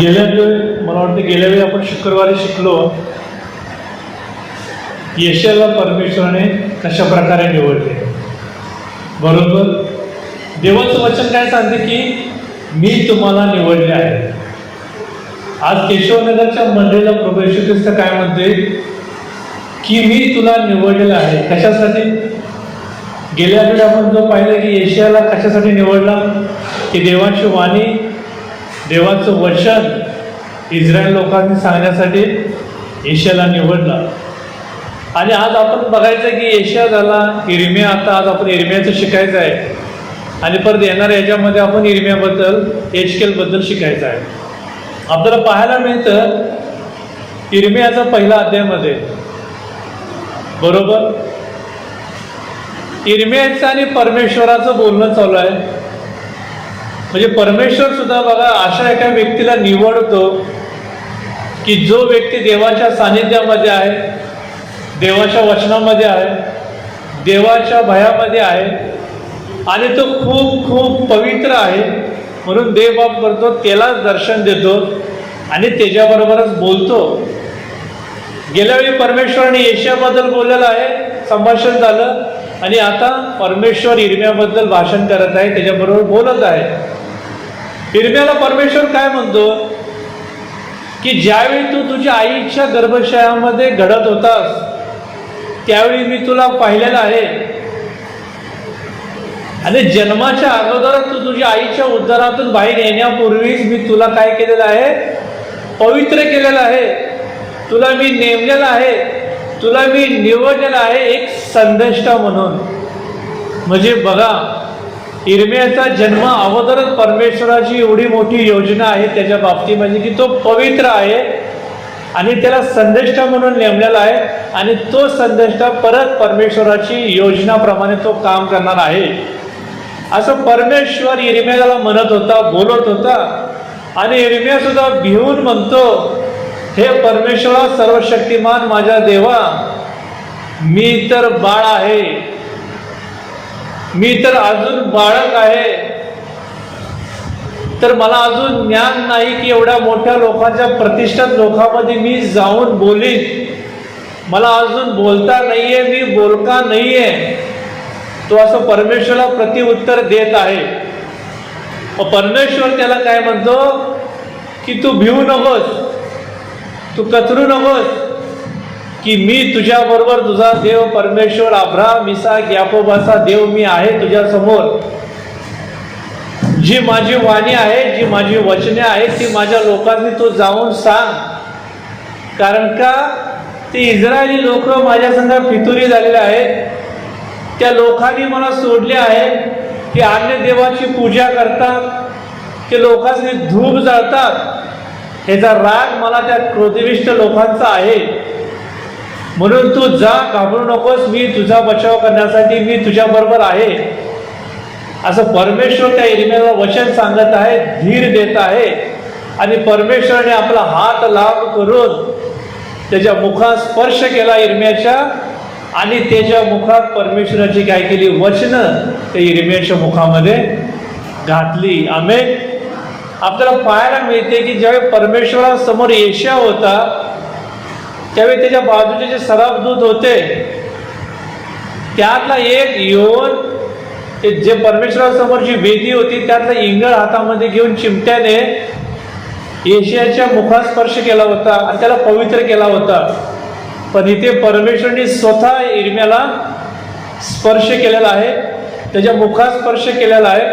गेल्या वेळी मला वाटतं गेल्या वेळी आपण शुक्रवारी शिकलो यशाला परमेश्वराने कशा प्रकारे निवडले? बरोबर? देवाचं वचन काय सांगते की मी तुम्हाला निवडले आहे. आज केशवनगरच्या मंडळीला प्रभू येशू ख्रिस्त काय म्हणते? की मी तुला निवडलेलं आहे. कशासाठी? गेल्या वेळी आपण जो पाहिलं की एशियाला कशासाठी निवडला? की देवांची वाणी देवाचं वचन इस्रायल लोकांनी सांगण्यासाठी एशियाला निवडला. आणि आज आपण बघायचं की एशिया झाला इरमिया आता आज आपण इरमियाचं शिकायचं आहे. आणि परत येणाऱ्या याच्यामध्ये आपण इरमियाबद्दल एचकेलबद्दल शिकायचं आहे. आपल्याला पाहायला मिळतं इरमियाचा पहिला अध्यायामध्ये. बरोबर? इरमियाचं आणि परमेश्वराचं बोलणं चालू आहे. म्हणजे परमेश्वर सुद्धा बघा अशा एका व्यक्तीला निवडतो की जो व्यक्ती देवाच्या सानिध्यामध्ये आहे देवाच्या वचनामध्ये आहे देवाच्या भयामध्ये आहे आणि तो खूप खूप पवित्र आहे म्हणून देव बाप करतो त्यालाच दर्शन देतो आणि त्याच्याबरोबरच बोलतो. गेल्या वेळी परमेश्वराने येशियाबद्दल बोललेलं आहे संभाषण झालं आणि आता परमेश्वर इरम्याबद्दल भाषण करत आहे त्याच्याबरोबर बोलत आहे. हिरम्याला परमेश्वर काय म्हणतो? की ज्यावेळी तू तुझ्या आईच्या गर्भशयामध्ये घडत होतास त्यावेळी मी तुला पाहिलेलं आहे. आणि जन्माच्या अगोदर तू तुझ्या आईच्या उद्धारातून बाहेर येण्यापूर्वीच मी तुला काय केलेलं आहे? पवित्र केलेलं आहे. तुला मी नेमलेलं आहे. तुला मी निवडलेलं आहे एक संदेष्टा म्हणून. म्हणजे बघा इरमियाचा जन्म अगोदरच परमेश्वराची एवढी मोठी योजना आहे त्याच्या बाबतीमध्ये म्हणजे की तो पवित्र आहे. आणि त्याला संदेष्टा म्हणून नेमलेला आहे. आणि तो संदेष्टा परत परमेश्वराची योजनाप्रमाणे तो काम करणार आहे. असं परमेश्वर इरम्याला म्हणत होता बोलत होता. आणि इरम्या सुद्धा भिवून म्हणतो हे परमेश्वरा सर्वशक्तिमान माझ्या देवा मी तर बाळ आहे. मी तर अजून बाळक आहे. तर मला अजून ज्ञान नाही की एवढ्या मोठ्या लोकांच्या प्रतिष्ठात लोकांमध्ये मी जाऊन बोलीन. मला अजून बोलता नाहीये मी बोलका नाहीये. तो असं परमेश्वरला प्रतिउत्तर देत आहे. परमेश्वर त्याला काय म्हणतो? की तू भिवू नकोस. तू कचरू नकोस. की मी तुझ्याबरोबर तुझा देव परमेश्वर अब्राम इसाक याकोबाचा देव मी आहे तुझ्या समोर. जी माझी वाणी आहे जी माझी वचने आहेत ती माझ्या लोकांनी तू जाऊन सांग. कारण का? ती इस्रायली लोक माझ्या संघात फितुरी झालेले आहेत. त्या लोकांनी मला सोडले आहे की अन्य देवाची पूजा करतात ते लोकांनी धूप जाळतात. ह्याचा राग मला त्या क्रोधिविष्ट लोकांचा आहे. म्हणून तू जा घाबरू नकोस मी तुझा बचाव करण्यासाठी मी तुझ्याबरोबर आहे. असं परमेश्वर त्या एरिमेला वचन सांगत आहे धीर देत आहे. आणि परमेश्वराने आपला हात लाभ करून त्याच्या मुखात स्पर्श केला इरम्याच्या आणि त्याच्या मुखात परमेश्वराची काय केली? वचनं त्या इरम्याच्या मुखामध्ये घातली. आम्ही आपल्याला पाहायला मिळते की ज्यावेळी परमेश्वरासमोर येशा होता त्यावेळी त्याच्या बाजूचे जे सराफदूत होते त्यातला एक येऊन ते जे परमेश्वरासमोर जी वेदी होती त्यातला इंगळ हातामध्ये घेऊन चिमट्याने येशियाच्या मुखात स्पर्श केला होता आणि त्याला पवित्र केला होता. पण इथे परमेश्वरने स्वतः इरम्याला स्पर्श केलेला आहे त्याच्या मुखात स्पर्श केलेला आहे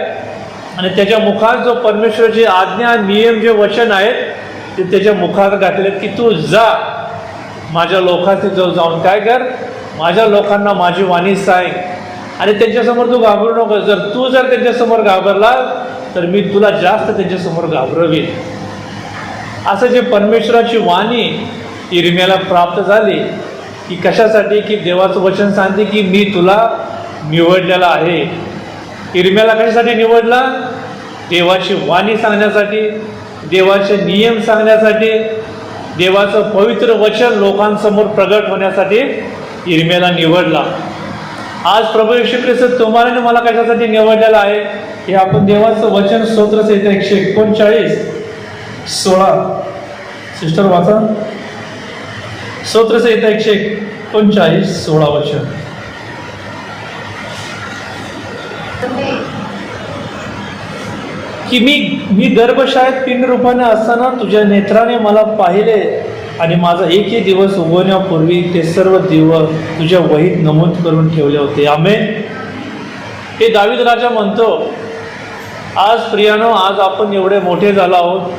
आणि त्याच्या मुखात जो परमेश्वराची आज्ञा नियम जे वचन आहेत ते त्याच्या मुखात घातलेत की तू जा. माझ्या लोकांचे जवळ जाऊन काय कर? माझ्या लोकांना माझी वाणी सांग. आणि त्यांच्यासमोर तू घाबरू नको जर तू जर त्यांच्यासमोर घाबरला तर मी तुला जास्त त्यांच्यासमोर घाबरवीन. असं जे परमेश्वराची वाणी इरम्याला प्राप्त झाली की कशासाठी? की देवाचं वचन सांगते की मी तुला निवडलेला आहे. इरम्याला कशासाठी निवडला? देवाची वाणी सांगण्यासाठी देवाचे नियम सांगण्यासाठी. देवाचं पवित्र वचन लोकांसमोर प्रगट होण्यासाठी इरम्याला निवडला. आज प्रभू येशू ख्रिस्त तुम्हाला मला कशासाठी निवडलेलं आहे? हे आपण देवाचं वचन स्तोत्र एकशे एकोणचाळीस सोळा. सिस्टर वाचा. स्तोत्रसहिता एकशे एकोणचाळीस सोळा वचन. की मी मी गर्भशाळेत पिंड रूपाने असताना तुझ्या नेत्राने मला पाहिले आणि माझा एकही दिवस उगवण्यापूर्वी ते सर्व दिवस तुझ्या वहीत नमूद करून ठेवले होते. आमे हे दावीद राजा म्हणतो आज प्रियानो आज आपण एवढे मोठे झालो आहोत.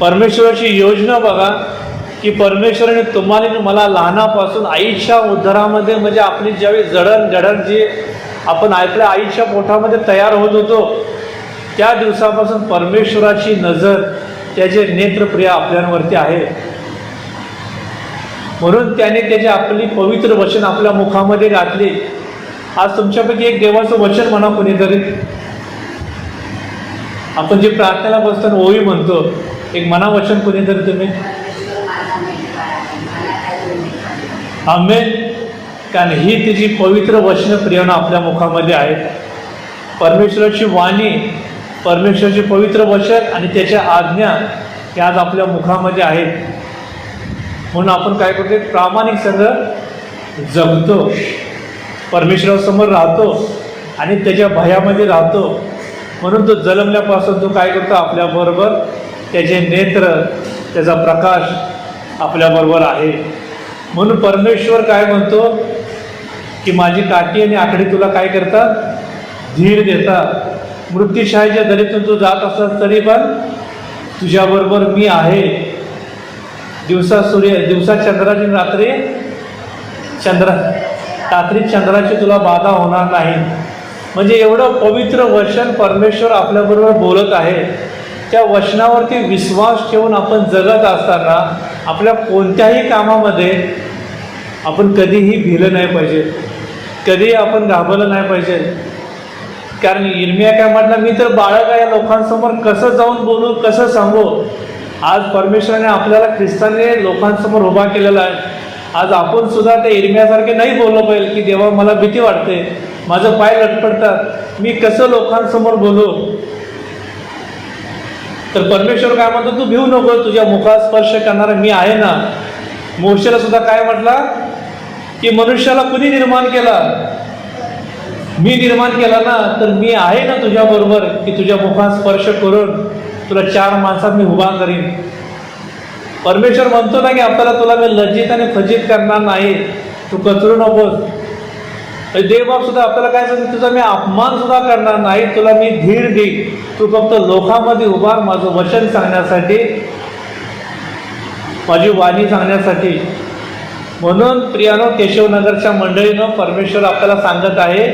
परमेश्वराची योजना बघा की परमेश्वराने तुम्हाला मला लहानापासून आईच्या उद्धारामध्ये म्हणजे आपली ज्यावेळी जडण जडण जी आपण आपल्या आईच्या पोठामध्ये तयार होत होतो त्या दिवसापासून परमेश्वराची नजर त्याचे नेत्रप्रिय आपल्यावरती आहे. म्हणून त्याने त्याचे आपली पवित्र वचन आपल्या मुखामध्ये घातले आज तुमच्यापैकी एक देवाचं वचन म्हणा कोणीतरी. आपण जे प्रार्थनेला बसताना ओळी म्हणतो एक मना वचन कोणीतरी तुम्ही? आमेन. कारण ही तिची पवित्र वचन प्रियण आपल्या मुखामध्ये आहेत परमेश्वराची वाणी परमेश्वरचे पवित्र वचन आणि त्याच्या आज्ञा हे आज आपल्या मुखामध्ये आहेत. म्हणून आपण काय करतो प्रामाणिक संघ जगतो परमेश्वरासमोर राहतो आणि त्याच्या भयामध्ये राहतो. म्हणून तो जन्मल्यापासून तो काय करतो? आपल्याबरोबर त्याचे नेत्र त्याचा प्रकाश आपल्याबरोबर आहे. म्हणून परमेश्वर काय म्हणतो? की माझी काठी आणि आकडे तुला काय करतात? धीर देतात. मृत्यूशाहीच्या दरीतून तू जात असलास तरी पण तुझ्याबरोबर मी आहे. दिवसा सूर्य दिवसा चंद्राची रात्री चंद्र रात्री चंद्राची तुला बाधा होणार नाही. म्हणजे एवढं पवित्र वचन परमेश्वर आपल्याबरोबर बोलत आहे. त्या वचनावरती विश्वास ठेवून आपण जगत असताना आपल्या कोणत्याही कामामध्ये आपण कधीही भिलं नाही पाहिजे. कधीही आपण घाबरलं नाही पाहिजे. कारण इर्मिया काय म्हटलं मी तर बाळग आहे लोकांसमोर कसं जाऊन बोलू कसं सांगू? आज परमेश्वराने आपल्याला ख्रिस्ताने लोकांसमोर उभा केलेला आहे. आज आपण सुद्धा त्या इर्म्यासारखे नाही बोललो पाहिजे की देवा मला भीती वाटते माझं पाय लटपडतात मी कसं लोकांसमोर बोलू? तर परमेश्वर काय म्हणतो तू भिवू नको तुझ्या मुखात स्पर्श करणारा मी आहे ना? मोशेला सुद्धा काय म्हटला की मनुष्याला कुणी निर्माण केला? मी निर्माण केला ना तर मी आहे ना तुझ्या बरोबर की तुझ्या मुखात स्पर्श करून तुला चार माणसात मी उभा करीन. परमेश्वर म्हणतो ना की आपल्याला तुला मी लज्जित आणि फजित करणार नाही. तू कचरू नकोस. देवबाब सुद्धा आपल्याला काय सांगतो तुझा मी अपमान सुद्धा करणार नाही तुला मी धीर देईन. तू फक्त लोकांमध्ये उभार माझं वचन सांगण्यासाठी माझी वाणी सांगण्यासाठी. म्हणून प्रियानो केशवनगरच्या मंडळीनं परमेश्वर आपल्याला सांगत आहे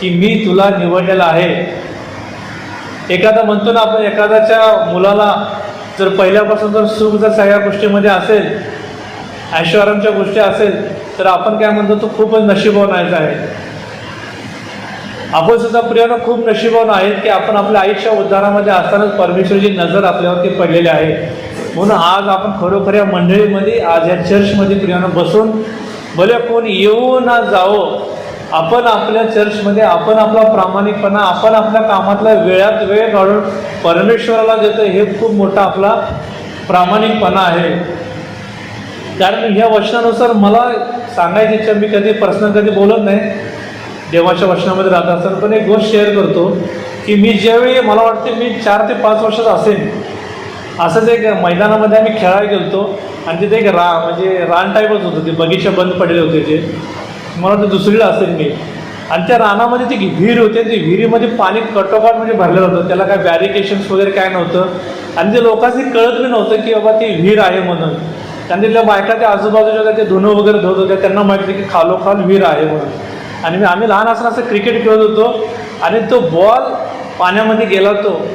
की मी तुला निवडलेला आहे. एखादा म्हणतो ना आपण एखाद्याच्या मुलाला जर पहिल्यापासून जर सुख जर सगळ्या गोष्टीमध्ये असेल ऐश्वरांच्या गोष्टी असेल तर आपण काय म्हणतो तो खूपच नशिबवान आहे आपण सुद्धा प्रियानं खूप नशिबवान आहेत की आपण आपल्या आयुष्या उद्धारामध्ये असतानाच परमेश्वरची नजर आपल्यावरती पडलेली आहे. म्हणून आज आपण खरोखर या मंडळीमध्ये आज या चर्चमध्ये प्रियानं बसून भले कोण येऊ ना जावो आपण आपल्या चर्चमध्ये आपण आपला प्रामाणिकपणा आपण आपल्या कामातला वेळात वेळ काढून परमेश्वराला देतो हे खूप मोठा आपला प्रामाणिकपणा आहे. कारण ह्या वचनानुसार मला सांगायची इच्छा मी कधी पर्सनल कधी बोलत नाही. देवाच्या वचनामध्ये राहत असताना पण एक गोष्ट शेअर करतो की मी ज्यावेळी मला वाटते मी चार ते पाच वर्षात असेन. असंच एक मैदानामध्ये आम्ही खेळायला गेलतो आणि तिथे एक रा म्हणजे रान टाईपच होतं ते बगीचा बंद पडले होते ते. मला तर दुसरीला असेल मी. आणि त्या रानामध्ये ती विहीर होते ती विहिरीमध्ये पाणी कटोकाट म्हणजे भरलेलं होतं. त्याला काय बॅरिकेशन्स वगैरे काय नव्हतं. आणि ते लोकांनी कळत बी नव्हतं की बाबा ती विहीर आहे म्हणून. आणि तिथल्या बायका त्या आजूबाजूच्या होत्या ते धुणं वगैरे धुत होत्या. त्यांना माहिती की खालोखाल विहीर आहे म्हणून. आणि मी आम्ही लहान असताना असं क्रिकेट खेळत होतो. आणि तो बॉल पाण्यामध्ये गेला तो.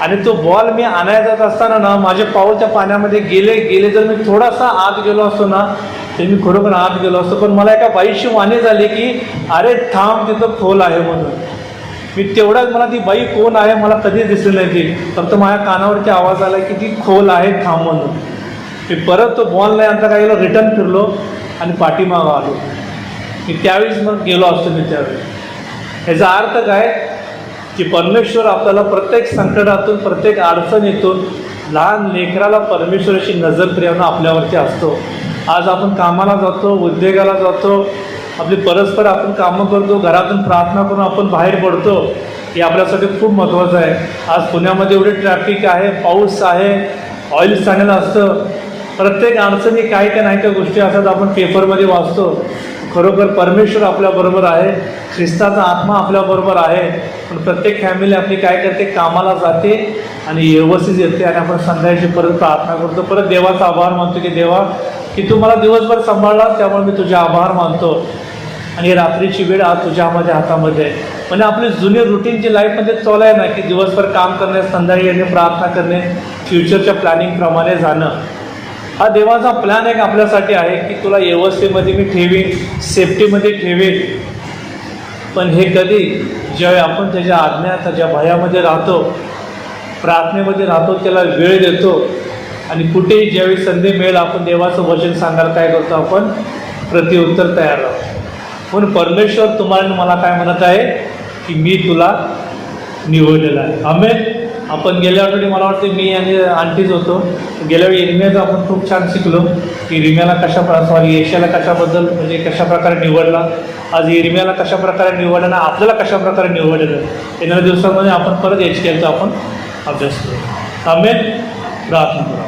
आणि तो बॉल मी आणायला जात असताना ना माझे पाऊल त्या पाण्यामध्ये गेले गेले जर मी थोडासा आत गेलो असतो ना ते मी खरोखर आत गेलो असतो पण मला एका बाईशी माने झाली की अरे थांब तिथं खोल आहे म्हणून. मी तेवढ्याच मला ती बाई कोण आहे? मला कधीच दिसली नाही ती. फक्त माझ्या कानावरती आवाज आला की ती खोल आहे थांब म्हणून. मी परत तो बॉल नाही आता काय गेलो रिटर्न फिरलो आणि पाठीमागं आलो. मी त्यावेळेस मग गेलो असतो मी त्यावेळी. ह्याचा अर्थ काय? की परमेश्वर आपल्याला प्रत्येक संकटातून प्रत्येक अडचणीतून लहान लेकराला परमेश्वराची नजर प्रेरणा आपल्यावरती असतो. आज आपण कामाला जातो उद्योगाला जातो आपली परस्पर आपण कामं करतो घरातून प्रार्थना करून आपण बाहेर पडतो हे आपल्यासाठी खूप महत्त्वाचं आहे. आज पुण्यामध्ये एवढे ट्रॅफिक आहे पाऊस आहे ऑइल चांगलं असतं. प्रत्येक अडचणी काही त्या नाही त्या गोष्टी असतात आपण पेपरमध्ये वाचतो. खरोखर परमेश्वर आपल्याबरोबर आहे ख्रिस्ताचा आत्मा आपल्याबरोबर आहे पण प्रत्येक फॅमिली आपली काय करते कामाला जाते आणि व्यवस्थित येते आणि आपण संध्याकाळची परत प्रार्थना करतो. परत देवाचा आभार मानतो की देवा की तू मला दिवसभर सांभाळला त्यामुळे मी तुझे आभार मानतो. आणि रात्रीची वेळ आज तुझ्या माझ्या हातामध्ये आहे. म्हणजे आपली जुनी रुटीनची लाईफमध्ये चालू आहे ना की दिवसभर काम करणे संध्याकाळी येणे प्रार्थना करणे फ्युचरच्या प्लॅनिंगप्रमाणे जाणं. हा देवाचा प्लॅन एक आपल्यासाठी आहे की तुला व्यवस्थेमध्ये मी ठेवीन सेफ्टीमध्ये ठेवीन. पण हे कधी? ज्यावेळी आपण त्याच्या आज्ञा त्याच्या भयामध्ये राहतो प्रार्थनेमध्ये राहतो त्याला वेळ देतो. आणि कुठेही ज्यावेळी संधी मिळेल आपण देवाचं वचन सांगायला काय करतो आपण? प्रतिउत्तर तयार राहतो. म्हणून परमेश्वर तुम्हाला मला काय म्हणत आहे? की मी तुला निवडलेला आहे. आमेन आपण गेल्या आठवडी मला वाटते मी आणि आंटीच होतो. गेल्या वेळी आपण खूप छान शिकलो की रिम्याला कशा सॉरी एशियाला कशाबद्दल म्हणजे कशा प्रकारे निवडला. आज इरम्याला कशा प्रकारे निवडलं आणि आपल्याला कशा प्रकारे निवडलेलं येणाऱ्या दिवसामध्ये आपण परत एच केलचा आपण अभ्यास करू. आमेन प्रार्थना करा.